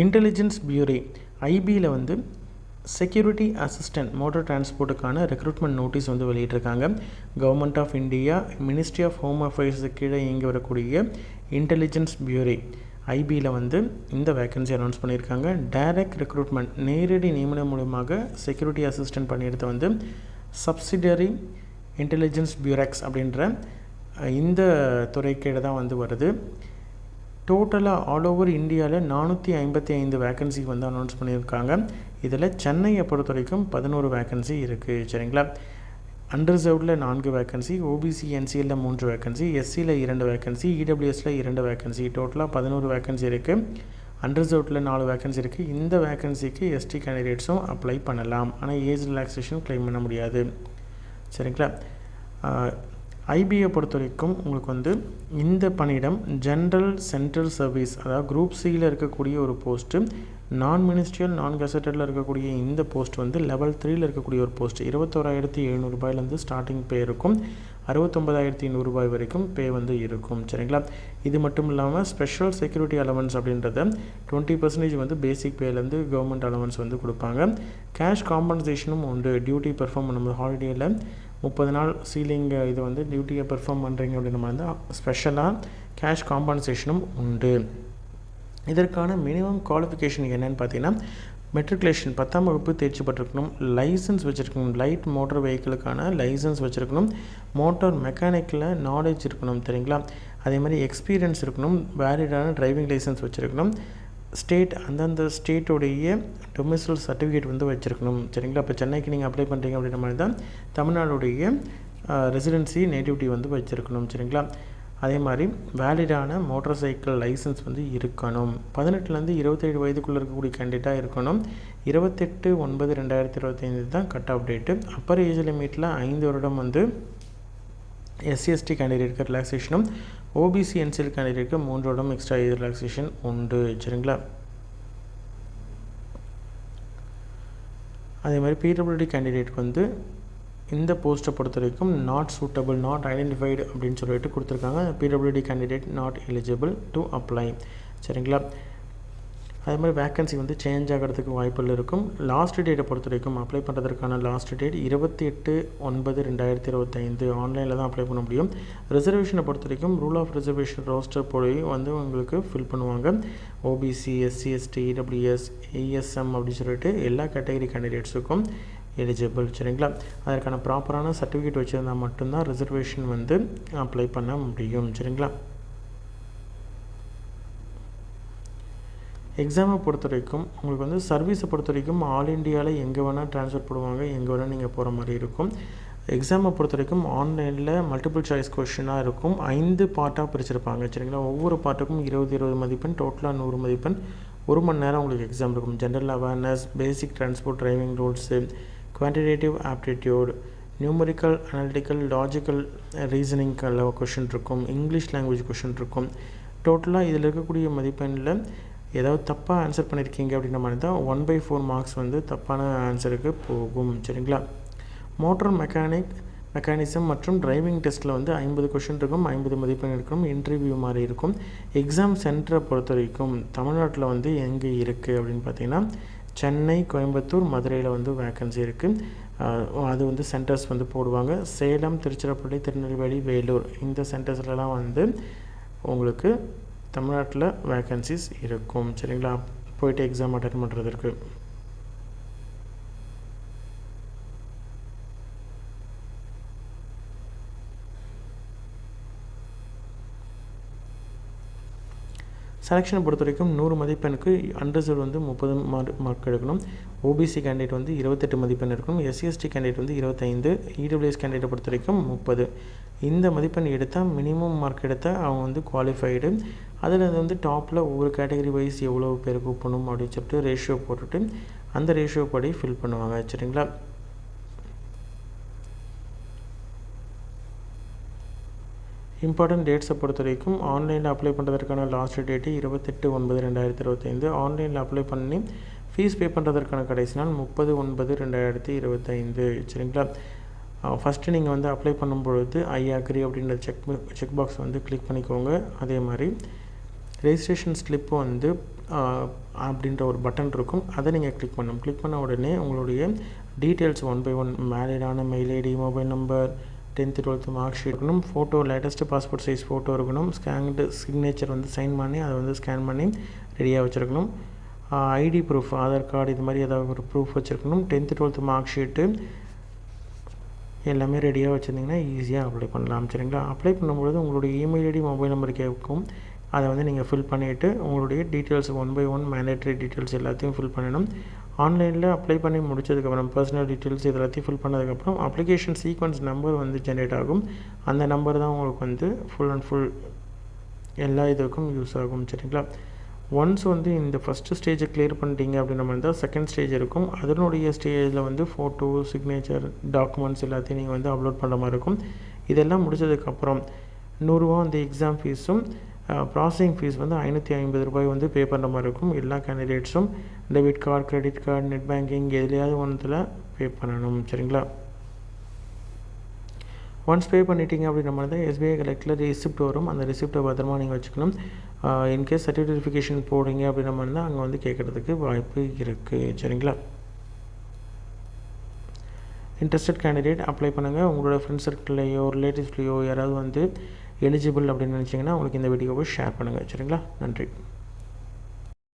Intelligence bureau ஐபியில் வந்து security assistant motor டிரான்ஸ்போர்ட்டுக்கான ரெக்ரூட்மெண்ட் நோட்டீஸ் வந்து வெளியிட்டிருக்காங்க. Government of India ministry of home அஃபேர்ஸுக்கு கீழே இயங்கி வரக்கூடிய இன்டெலிஜென்ஸ் பியூரே ஐபியில் வந்து இந்த வேக்கன்சி அனௌன்ஸ் பண்ணியிருக்காங்க. டைரக்ட் ரெக்ரூட்மெண்ட் நேரடி நியமனம் மூலமாக செக்யூரிட்டி அசிஸ்டன்ட் பணியிடத்தை வந்து சப்சிடரி இன்டெலிஜென்ஸ் பியூரக்ஸ் அப்படின்ற இந்த துறை கீழே தான் வந்து வருது. டோட்டலாக ஆல் ஓவர் இந்தியாவில் நானூற்றி ஐம்பத்தி ஐந்து வேக்கன்சி வந்து அனௌன்ஸ் பண்ணியிருக்காங்க. இதில் சென்னையை பொறுத்த வரைக்கும் பதினோரு வேக்கன்சி இருக்குது சரிங்களா? அண்டர்சர்வ்டில் நான்கு வேக்கன்சி ஓபிசி என்சிஎல்ல மூன்று வேக்கன்சி எஸ்சியில் இரண்டு வேக்கன்சி இடபிள்யூஎஸில் இரண்டு வேக்கன்சி டோட்டலாக பதினோரு வேக்கன்சி இருக்குது அண்டர்சர்வ்டில் நாலு வேக்கன்சி இருக்குது இந்த வேக்கன்சிக்கு எஸ்டி கேண்டிடேட்ஸும் அப்ளை பண்ணலாம். ஆனால் ஏஜ் ரிலாக்ஸேஷன் க்ளைம் பண்ண முடியாது சரிங்களா? ஐபியை பொறுத்த வரைக்கும் உங்களுக்கு வந்து இந்த பணியிடம் ஜென்ரல் சென்ட்ரல் சர்வீஸ் அதாவது குரூப் சியில் இருக்கக்கூடிய ஒரு போஸ்ட்டு நான் மினிஸ்ட்ரியல் நான் கெசட்டடில் இருக்கக்கூடிய இந்த போஸ்ட் வந்து லெவல் த்ரீயில் இருக்கக்கூடிய ஒரு போஸ்ட் இருபத்தோராயிரத்தி எழுநூறுபாயிலேருந்து ஸ்டார்டிங் பே இருக்கும். அறுபத்தொம்பதாயிரத்தி நூறுரூபாய் வரைக்கும் பே வந்து இருக்கும். சரிங்களா? இது மட்டும் இல்லாமல் ஸ்பெஷல் செக்யூரிட்டி அலவன்ஸ் அப்படின்றத டுவெண்ட்டி பர்சன்டேஜ் வந்து பேசிக் பேலேருந்து கவர்மெண்ட் அலவன்ஸ் வந்து கொடுப்பாங்க. கேஷ் காம்பன்சேஷனும் உண்டு. டியூட்டி பெர்ஃபார்ம் பண்ணும்போது ஹாலிடேயில் முப்பது நாள் சீலிங் இது வந்து டியூட்டியை பெர்ஃபார்ம் பண்ணுறீங்க அப்படின்னு மாதிரி தான் ஸ்பெஷலாக கேஷ் காம்பன்சேஷனும் உண்டு. இதற்கான மினிமம் குவாலிஃபிகேஷன் என்னன்னு பார்த்தீங்கன்னா மெட்ரிகுலேஷன் பத்தாம் வகுப்பு தேர்ச்சி பெற்றிருக்கணும் லைசன்ஸ் வச்சுருக்கணும் லைட் மோட்டார் வெஹிக்கிளுக்கான லைசன்ஸ் வச்சுருக்கணும் மோட்டார் மெக்கானிக்கில் நாலேஜ் இருக்கணும் சரிங்களா அதே மாதிரி எக்ஸ்பீரியன்ஸ் இருக்கணும் வேலிடான டிரைவிங் லைசன்ஸ் வச்சுருக்கணும் ஸ்டேட் அந்தந்த ஸ்டேட்டுடைய டொமிசல் சர்டிஃபிகேட் வந்து வச்சுருக்கணும். சரிங்களா? இப்போ சென்னைக்கு நீங்கள் அப்ளை பண்ணுறீங்க அப்படின்ற மாதிரி தான் தமிழ்நாடுடைய ரெசிடென்சி நேட்டிவிட்டி வந்து வச்சுருக்கணும். சரிங்களா? அதே மாதிரி வேலிடான மோட்டார் சைக்கிள் லைசன்ஸ் வந்து இருக்கணும். பதினெட்டுலேருந்து இருபத்தேழு வயதுக்குள்ளே இருக்கக்கூடிய கேண்டிடேட்டாக இருக்கணும். இருபத்தெட்டு ஒன்பது ரெண்டாயிரத்தி இருபத்தைந்து தான் cut off date upper age லிமிட்டில் ஐந்து வருடம் வந்து எஸ்சிஎஸ்டி கேண்டிடேட்க்கு ரிலாக்ஸேஷனும் ஓபிசி என்சிஎல் கேண்டிடேட்க்கு மூன்று இடம் எக்ஸ்ட்ரா ஏஜ் ரிலாக்ஸேஷன் உண்டு. சரிங்களா? அதே மாதிரி பிடபிள்யூடி கேண்டிடேட்க்கு வந்து இந்த போஸ்ட்டை பொறுத்த வரைக்கும் நாட் சூட்டபிள் நாட் ஐடென்டிஃபைடு அப்படின்னு சொல்லிட்டு கொடுத்துருக்காங்க. PWD candidate not eligible to apply சரிங்களா? அதே மாதிரி வேக்கன்சி வந்து சேஞ்ச் ஆகிறதுக்கு வாய்ப்புகள் இருக்கும். லாஸ்ட் டேட்டை பொறுத்த வரைக்கும் அப்ளை பண்ணுறதுக்கான லாஸ்ட் டேட் இருபத்தி எட்டு ஒன்பது ரெண்டாயிரத்தி இருபத்தைந்து ஆன்லைனில் தான் அப்ளை பண்ண முடியும். ரிசர்வேஷனை பொறுத்த வரைக்கும் ரூல் ஆஃப் ரிசர்வேஷன் ரோஸ்டர் போய் வந்து உங்களுக்கு ஃபில் பண்ணுவாங்க. OBC SC ST EWS ESM அப்படின்னு சொல்லிட்டு எல்லா கேட்டகரி கேண்டிடேட்ஸுக்கும் எலிஜிபிள் சரிங்களா? அதற்கான ப்ராப்பரான சர்டிஃபிகேட் வச்சுருந்தால் மட்டும்தான் ரிசர்வேஷன் வந்து அப்ளை பண்ண முடியும் சரிங்களா? எக்ஸாமை பொறுத்த வரைக்கும் உங்களுக்கு வந்து சர்வீஸை பொறுத்த வரைக்கும் ஆல் இண்டியாவில் எங்கே வேணால் ட்ரான்ஸ்ஃபர் பண்ணுவாங்க எங்கே வேணால் நீங்கள் போகிற மாதிரி இருக்கும். எக்ஸாமை பொறுத்த வரைக்கும் ஆன்லைனில் மல்டிபிள் சாய்ஸ் கொஷினாக இருக்கும். ஐந்து பார்ட்டாக பிரிச்சிருப்பாங்க சரிங்களா? ஒவ்வொரு பார்ட்டுக்கும் இருபது இருபது மதிப்பெண் டோட்டலாக நூறு மதிப்பெண். ஒரு மணி நேரம் உங்களுக்கு எக்ஸாம் இருக்கும். General awareness basic transport driving rules quantitative aptitude numerical analytical logical ரீசனிங்கான question இருக்கும். இங்கிலீஷ் லாங்குவேஜ் கொஷின் இருக்கும். டோட்டலாக இதில் இருக்கக்கூடிய மதிப்பெண்ணில் ஏதாவது தப்பாக ஆன்சர் பண்ணியிருக்கீங்க அப்படின்ற மாதிரி தான் ஒன் பை ஃபோர் மார்க்ஸ் வந்து தப்பான ஆன்சருக்கு போகும். சரிங்களா? மோட்டார் மெக்கானிக் மெக்கானிசம் மற்றும் டிரைவிங் டெஸ்ட்டில் வந்து ஐம்பது கொஷின் இருக்கும் ஐம்பது மதிப்பெண் இருக்கும் இன்டர்வியூ மாதிரி இருக்கும். எக்ஸாம் சென்டரை பொறுத்த வரைக்கும் தமிழ்நாட்டில் வந்து எங்கே இருக்குது அப்படின்னு பார்த்தீங்கன்னா சென்னை கோயம்புத்தூர் மதுரையில் வந்து வேக்கன்சி இருக்குது அது வந்து சென்டர்ஸ் வந்து போடுவாங்க. சேலம் திருச்சிராப்பள்ளி திருநெல்வேலி வேலூர் இந்த சென்டர்ஸ்லலாம் வந்து உங்களுக்கு தமிழ்நாட்டில் வேக்கன்சிஸ் இருக்கும். சரிங்களா? போயிட்டு எக்ஸாம் அட்டன் பண்ணுறதுக்கு செலெக்ஷனை பொறுத்த வரைக்கும் நூறு மதிப்பெண்ணுக்கு அன்ரிசர்வ் வந்து முப்பது மார்க் மார்க் எடுக்கணும். ஓபிசி கேண்டிடேட் வந்து இருபத்தெட்டு மதிப்பெண் இருக்கணும் எஸ்சிஎஸ்டி கேண்டிடேட் வந்து இருபத்தைந்து இடபிள்யூஎஸ் கேண்டிடேட் பொறுத்த வரைக்கும் முப்பது. இந்த மதிப்பெண் எடுத்தால் மினிமம் மார்க் எடுத்தால் அவங்க வந்து குவாலிஃபைடு அதில் வந்து டாப்பில் ஒவ்வொரு கேட்டகரி வைஸ் எவ்வளோ பேர் கூப்பணும் அப்படின்னு சொல்லிட்டு ரேஷியோ போட்டுட்டு அந்த ரேஷியோ படி ஃபில் பண்ணுவாங்க. சரிங்களா? இம்பார்ட்டன்ட் டேட்ஸை பொறுத்த வரைக்கும் ஆன்லைனில் அப்ளை பண்ணுறதுக்கான லாஸ்ட் டேட்டு இருபத்தெட்டு ஒன்பது ரெண்டாயிரத்தி இருபத்தைந்து. ஆன்லைனில் அப்ளை பண்ணி ஃபீஸ் பே பண்ணுறதற்கான கடைசி நாள் முப்பது ஒன்பது ரெண்டாயிரத்தி இருபத்தைந்து. சரிங்களா? ஃபஸ்ட்டு நீங்கள் வந்து அப்ளை பண்ணும்பொழுது ஐ அக்ரி அப்படின்ற செக் செக் பாக்ஸ் வந்து கிளிக் பண்ணிக்கோங்க. அதே மாதிரி ரெஜிஸ்ட்ரேஷன் ஸ்லிப்பு வந்து அப்படின்ற ஒரு பட்டன் இருக்கும். அதை நீங்கள் கிளிக் பண்ணணும் கிளிக் பண்ண உடனே உங்களுடைய details one by one மேரிடான mail ID mobile number tenth twelfth mark sheet இருக்கணும். Photo latest passport size photo இருக்கணும். ஸ்கேன்டு சிக்னேச்சர் வந்து சைன் பண்ணி அதை வந்து ஸ்கேன் பண்ணி ரெடியாக வச்சுருக்கணும். ஐடி ப்ரூஃப் ஆதார் கார்டு இது மாதிரி ஏதாவது ஒரு ப்ரூஃப் வச்சுருக்கணும். டென்த்து டுவெல்த்து மார்க் ஷீட்டு எல்லாமே ரெடியாக வச்சுருந்தீங்கன்னா ஈஸியாக அப்ளை பண்ணலாம். சரிங்களா? அப்ளை பண்ணும்பொழுது உங்களுடைய இமெயில் ஐடி மொபைல் நம்பர் கேட்கும். அதை வந்து நீங்கள் ஃபில் பண்ணிவிட்டு உங்களுடைய details one by one mandatory details எல்லாத்தையும் ஃபில் பண்ணணும். ஆன்லைனில் அப்ளை பண்ணி முடிச்சதுக்கப்புறம் பர்சனல் டீட்டெயில்ஸ் இது எல்லாத்தையும் ஃபில் பண்ணதுக்கப்புறம் அப்ளிகேஷன் சீக்வன்ஸ் நம்பர் வந்து ஜென்ரேட் ஆகும். அந்த நம்பர் தான் உங்களுக்கு வந்து ஃபுல் அண்ட் ஃபுல் எல்லா இதுக்கும் யூஸ் ஆகும் சரிங்களா? ஒன்ஸ் வந்து இந்த ஃபஸ்ட்டு ஸ்டேஜை கிளியர் பண்ணிட்டீங்க அப்படின்ற மாதிரி தான் செகண்ட் ஸ்டேஜ் இருக்கும். அதனுடைய ஸ்டேஜில் வந்து ஃபோட்டோ சிக்னேச்சர் டாக்குமெண்ட்ஸ் எல்லாத்தையும் நீங்கள் வந்து அப்லோட் பண்ணுற மாதிரி இருக்கும். இதெல்லாம் முடிச்சதுக்கப்புறம் நூறுரூவா வந்து எக்ஸாம் ஃபீஸும் ப்ராசஸிங் ஃபீஸ் வந்து ஐநூற்றி ஐம்பது ரூபாய் வந்து பே பண்ணுற மாதிரி இருக்கும். எல்லா கேண்டிடேட்ஸும் debit card credit card net banking எதுலையாவது ஒன்றில் பே பண்ணணும். சரிங்களா? ஒன்ஸ் பே பண்ணிட்டீங்க அப்படின்ற மாதிரி தான் எஸ்பிஐ கலெக்டில் ரிசிப்ட் வரும். அந்த ரிசிப்டை பத்திரமா நீங்கள் வச்சுக்கணும். இன்கேஸ் சர்டிஃபிகேஷன் போடுறீங்க அப்படின்ற மாதிரி தான் அங்கே வந்து கேட்குறதுக்கு வாய்ப்பு இருக்குது சரிங்களா? இன்ட்ரெஸ்டட் கேண்டிடேட் அப்ளை பண்ணுங்கள் உங்களோட ஃப்ரெண்ட்ஸ் சர்க்கிள்லையோ ரிலேட்டிவ்ஸ்லேயோ யாராவது வந்து எலிஜிபிள் அப்படின்னு நினச்சிங்கன்னா உங்களுக்கு இந்த வீடியோவை ஷேர் பண்ணுங்கள் சரிங்களா? நன்றி.